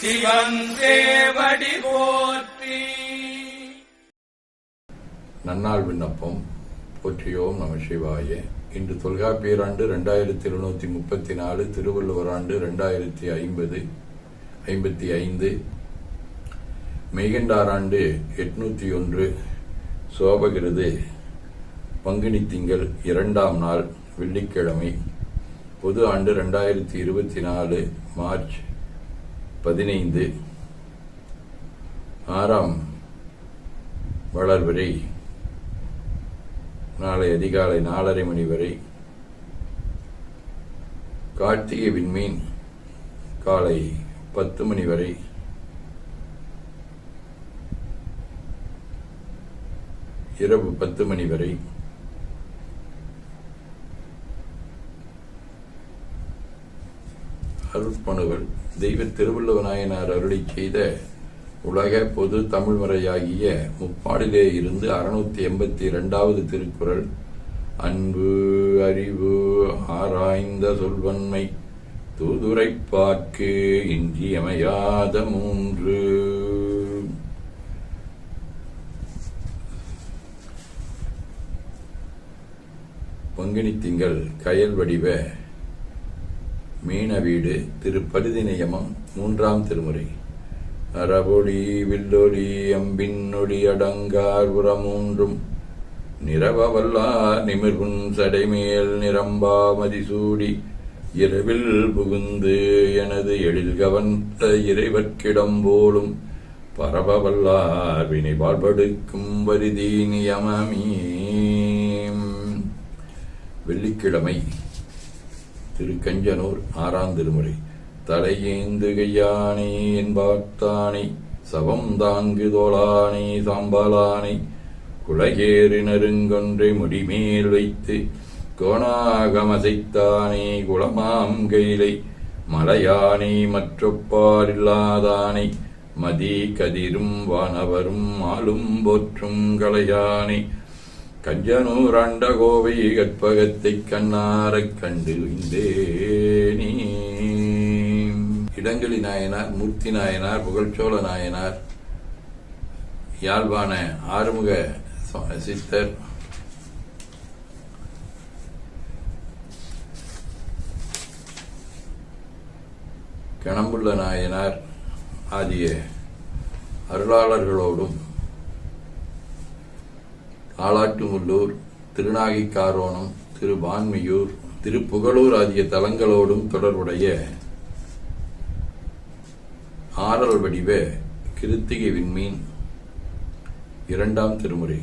சிவன் போற்றி. நன்னாள் விண்ணப்பம். போற்றியோம் நம சிவாய. இன்று தொல்காப்பியர் ஆண்டு ரெண்டாயிரத்தி இருநூத்தி முப்பத்தி நாலு திருவள்ளுவர் ஆண்டு ரெண்டாயிரத்தி ஐம்பது ஐம்பத்தி ஐந்து மெய்கண்டார் ஆண்டு எட்நூத்தி ஒன்று சோபகிருது பங்குனி திங்கள் இரண்டாம் நாள் வெள்ளிக்கிழமை பொது ஆண்டு ரெண்டாயிரத்தி இருபத்தி நாலு மார்ச் பதினைந்து. ஆறாம் வளர்வரை நாளை அதிகாலை நாலரை மணி வரை. கார்த்திகை விண்மீன் காலை பத்து மணி வரை. இரவு பத்து மணி வரை. அருட்பணுகள் தெய்வ திருவள்ளுவநாயனார் அருளி செய்த உலக பொது தமிழ்முறையாகிய முப்பாடிலே இருந்து அறுநூத்தி எண்பத்தி இரண்டாவது திருக்குறள் அன்பு அறிவு ஆராய்ந்த சொல்வன்மை தூதுரைப்பார்க்கு இன்றியமையாத மூன்று. பங்குனி திங்கள் கயல் வடிவ மீன வீடு திரு நியமம் மூன்றாம் திருமுறை. அறபொடி வில்லொளி அம்பின்னொடி அடங்கார் உரமூன்றும். நிறவ வல்லார் நிமிர்கும் சடைமேல் நிரம்பா மதிசூடி. இரவில் புகுந்து எனது எழில் கவர்ந்த இறைவர்க்கிடம் போலும். பரவ வல்லார் வினை வாழ்படுக்கும் வரிதி வெள்ளிக்கிழமை திருக்கஞ்சனூர் ஆறாம் திருமுறை. தலையேந்துகையானே என்பார்த்தானை சவம் தாங்கு தோளானை சாம்பலானை குலகேறு நெருங்கொன்றை முடிமேல் வைத்து கோணாகமசைத்தானே குளமாம் கைலை மலையானை மற்றொப்பாரில்லாதானை மதி கதிரும் வானவரும் ஆளும் போற்றும் கலையானை கஞ்சனூராண்ட கோவை கற்பகத்தைக் கண்ணாரக் கண்டு இந்தேனே இடங்களி நாயனார் மூர்த்தி நாயனார் புகழ்ச்சோழ நாயனார் யாழ்ப்பாண ஆறுமுக சித்தர் கணம்புள்ள நாயனார் ஆகிய அருளாளர்களோடும் ஆலாட்டுமுள்ளூர் திருநாகைக்காரோணம் திருவான்மியூர் திருப்புகழூர் ஆகிய தலங்களோடும் தொடர்புடைய ஆறல் வடிவ கிருத்திகை விண்மீன் இரண்டாம் திருமுறை.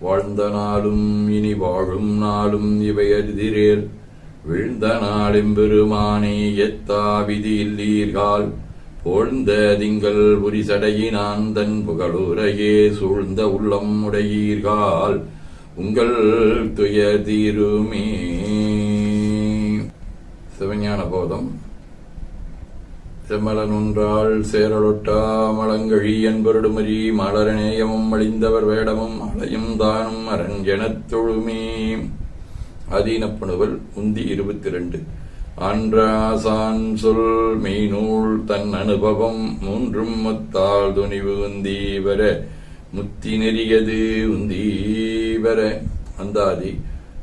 வாழ்ந்த நாளும் இனி வாழும் நாளும் இவை அரிதிரேல் விழுந்த நாளெம்பெருமானே எத்தா விதி இல்லீர்கள் போழ்ந்த திங்கள் புரிசடையினான் தன் புகழுரையே சூழ்ந்த உள்ளம் உடையீர்கள் உங்கள் துய தீருமே. சிவஞான போதம். செம்மலனுன்றாள் சேரலொட்டா மலங்கழி என்பருடுமரி மலரநேயமும் அழிந்தவர் வேடமும் அலையும் தானும் அரண் தொழுமே. அதீனப்பணுவல் உந்தி இருபத்தி ரெண்டு அன்றாசான் சொல் மெய்நூல் தன் அனுபவம் மூன்றும் மொத்தால் துணிவு உந்தீவர முத்தி நெறியது உந்தீவர அந்தாதி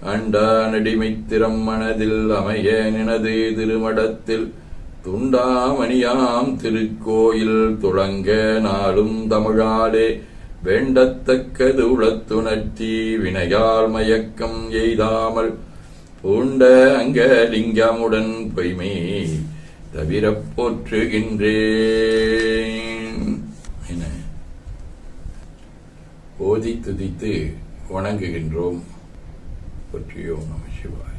அண்டா நடிமைத்திறம் மனதில் அமைய நினது திருமடத்தில் துண்டாமணியாம் திருக்கோயில் துளங்க நாளும் தமிழாலே வேண்டத்தக்கது உளத்துணர்த்தி வினையால் மயக்கம் எய்தாமல் பூண்ட அங்க லிங்கமுடன் பொய்மை தவிர போற்றுகின்றேன். என ஓதி துதித்து வணங்குகின்றோம். போற்றியோம் நம சிவாய்.